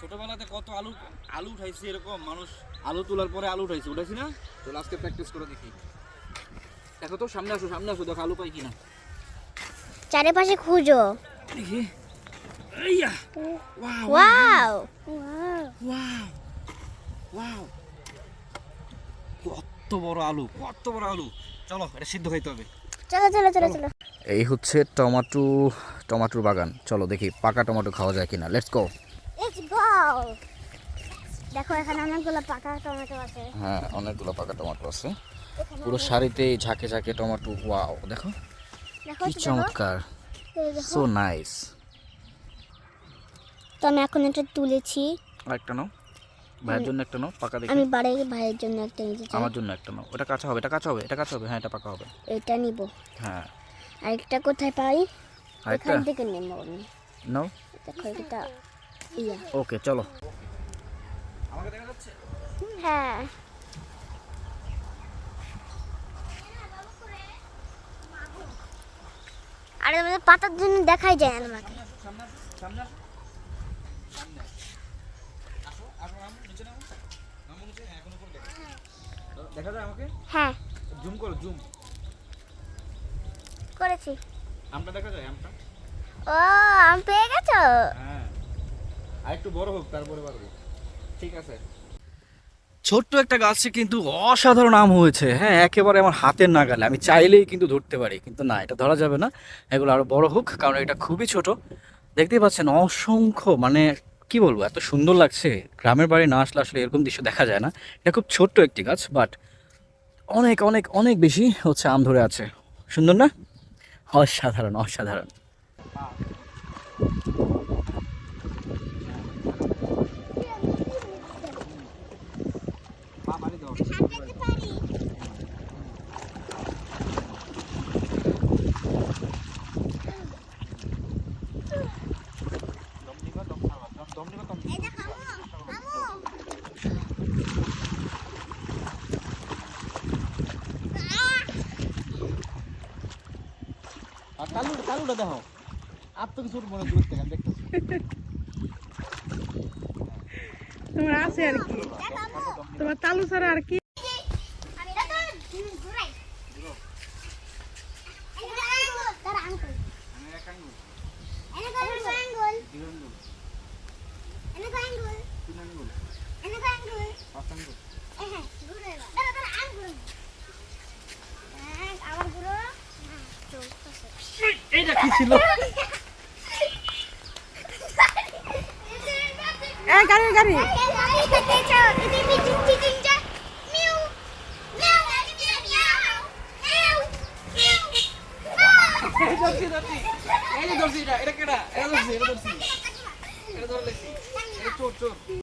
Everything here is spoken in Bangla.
ছোটবেলাতে কত আলু আলু উঠাইছি এরকম মানুষ আলু তোলার পরে আলু উঠাইছি উঠাইছি না? তো আজকে প্র্যাকটিস করে দেখি। দেখো তো সামনে আসো সামনে আসো দেখো আলু পাই কিনা। চারিপাশে খুঁজো। দেখি। আইয়া ওয়াও! ওয়াও! ওয়াও! ওয়াও! কত বড় আলু কত বড় আলু। চলো এটা সিদ্ধ খাইতে হবে। চলো চলো চলো চলো। এই হচ্ছে টমাটো টমাটোর বাগান। চলো দেখি পাকা টমাটো খাওয়া যায় কিনা। লেটস গো দেখো এখানে অনেকগুলো পাকা টমেটো আছে। হ্যাঁ অনেকগুলো পাকা টমেটো আছে। পুরো শাড়িতে ঝাঁকে ঝাঁকে টমেটো ওয়াও দেখো। কি চমৎকার। সো নাইস তো আমি এখন এটা তুলেছি। আরেকটা নাও। ভাইয়ের জন্য একটা নাও পাকা দেখি। আমি বাড়ি ভাইয়ের জন্য একটা নিতে চাই আমার জন্য একটা নাও। এটা কাঁচা হবে এটা কাঁচা হবে এটা কাঁচা হবে। হ্যাঁ এটা পাকা হবে। এটা নিব। হ্যাঁ। আরেকটা কোথায় পাই? আরেকটা। থেকে নেব আমি। নাও। দেখো এটা ওকে চলো। আমাকে দেখা যাচ্ছে হ্যাঁ। আরে আমাদের পাতার জন্য দেখাই যায় না আমাকে হ্যাঁ। এখন উপরে দেখো দেখা যায় আমাকে? হ্যাঁ জুম করো জুম করেছি। আমটা দেখা যায় আমটা? ও আমি পেয়ে গেছো? হ্যাঁ। একটু বড় হোক, তারপরে ঠিক আছে। ছোট্ট একটা গাছে কিন্তু অসাধারণ আম হয়েছে। হ্যাঁ একেবারে আমার হাতের নাগালে। আমি চাইলেই কিন্তু ধরতে পারি, কিন্তু না, এটা ধরা যাবে না। এগুলো আরও বড় হোক, কারণ এটা খুবই ছোট। দেখতেই পাচ্ছেন, অসংখ্য মানে কি বলব, এত সুন্দর লাগছে। গ্রামের বাড়ি না আসলে আসলে এরকম দৃশ্য দেখা যায় না। এটা খুব ছোট্ট একটি গাছ বাট অনেক অনেক অনেক বেশি হচ্ছে আম ধরে আছে। সুন্দর না? অসাধারণ অসাধারণ। তালুটা দেখো আর তো কিছু মনে দূর থেকে দেখতেছি। তোমার আছে আর কি? তোমার তালু ছাড়া আর কি? এইটা কি ছিল? এ গাড়ি গাড়ি। এই ধরছি এটা এটা কেডা? এটা ধরছি এটা ধরছি এটা ধরে লেছি এটা চোর চোর।